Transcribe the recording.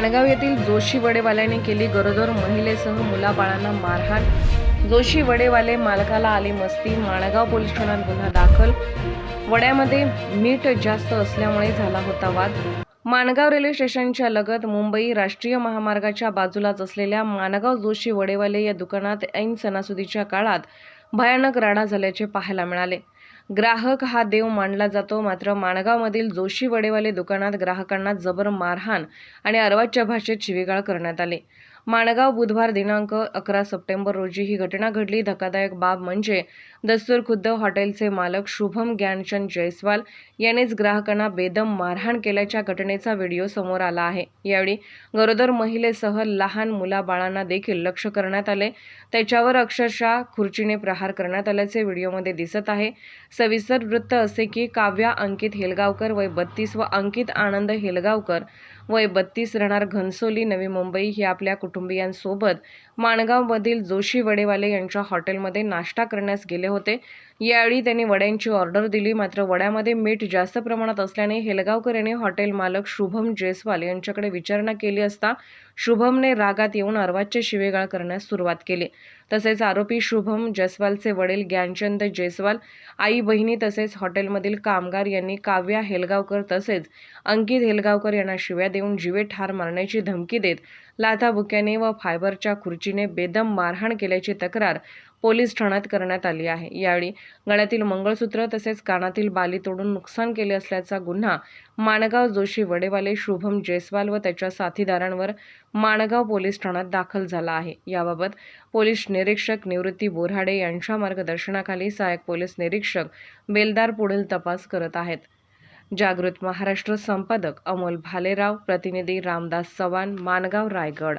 माणगाव येथील जोशी वडेवाल्याने केली गरोदर महिलेसह मुलाबाळांना मारहाण. जोशी वडेवाले मालकाला आले मस्ती. माणगाव पोलीस ठाण्यात गुन्हा दाखल. वड्यामध्ये मीठ जास्त असल्यामुळे झाला होता वाद. माणगाव रेल्वे स्टेशनच्या लगत मुंबई राष्ट्रीय महामार्गाच्या बाजूलाच असलेल्या माणगाव जोशी वडेवाले या दुकानात ऐन सणासुदीच्या काळात भयानक राडा झाल्याचे पाहायला मिळाले. ग्राहक हा देव मानला जातो. मात्र माणगावमधील जोशी वडेवाले दुकानात ग्राहकांना जबर मारहाण आणि अर्वाच्य भाषेत शिवीगाळ करण्यात आले. माणगाव बुधवार दिनांक अकरा सप्टेंबर रोजी ही घटना घडली. धक्कादायक बाब म्हणजे दस्तूर खुद्द हॉटेलचे मालक शुभम ज्ञानचंद जयस्वाल यानेच ग्राहकांना बेदम मारहाण केल्याच्या घटनेचा व्हिडिओ समोर आला आहे. यावेळी गरोदर महिलेसह लहान मुलाबाळांना देखील लक्ष करण्यात आले. त्याच्यावर अक्षरशः खुर्चीने प्रहार करण्यात आल्याचे व्हिडिओमध्ये दिसत आहे. सविस्तर वृत्त असे की काव्या अंकित हेलगावकर वय बत्तीस व अंकित आनंद हेलगावकर वय बत्तीस राहणार घनसोली नवी मुंबई हे आपल्या कुटुंब कुटुंबियांसोबत माणगावमधील जोशी वडेवाले यांच्या हॉटेलमध्ये नाश्ता करण्यास गेले होते. यावेळी त्यांनी वड्यांची ऑर्डर दिली. मात्र वड्यामध्ये मीठ जास्त प्रमाणात असल्याने हेलगावकर यांनी हॉटेल मालक शुभम जयस्वाल यांच्याकडे विचारणा केली असता शुभमने रागात येऊन अर्वाच्य शिवेगाळ करण्यास सुरुवात केली. तसेच आरोपी शुभम जयस्वालचे वडील ज्ञानचंद जयस्वाल आई बहिणी तसेच हॉटेलमधील कामगार यांनी काव्या हेलगावकर तसेच अंकित हेलगावकर यांना शिव्या देऊन जीवे ठार मारण्याची धमकी देत लाथाबुक्याने व फायबरच्या खुर्चीने बेदम मारहाण केल्याची तक्रार पोलीस ठाण्यात करण्यात आली आहे. यावेळी गळ्यातील मंगळसूत्र तसेच कानातील बाली तोडून नुकसान केले असल्याचा गुन्हा माणगाव जोशी वडेवाले शुभम जयस्वाल व त्याच्या साथीदारांवर माणगाव पोलीस ठाण्यात दाखल झाला आहे. याबाबत पोलीस निरीक्षक निवृत्ती बोराडे यांच्या मार्गदर्शनाखाली सहाय्यक पोलीस निरीक्षक बेलदार पुढील तपास करत आहेत. जागृत महाराष्ट्र संपादक अमोल भालेराव प्रतिनिधी रामदास चव्हाण माणगाव रायगड.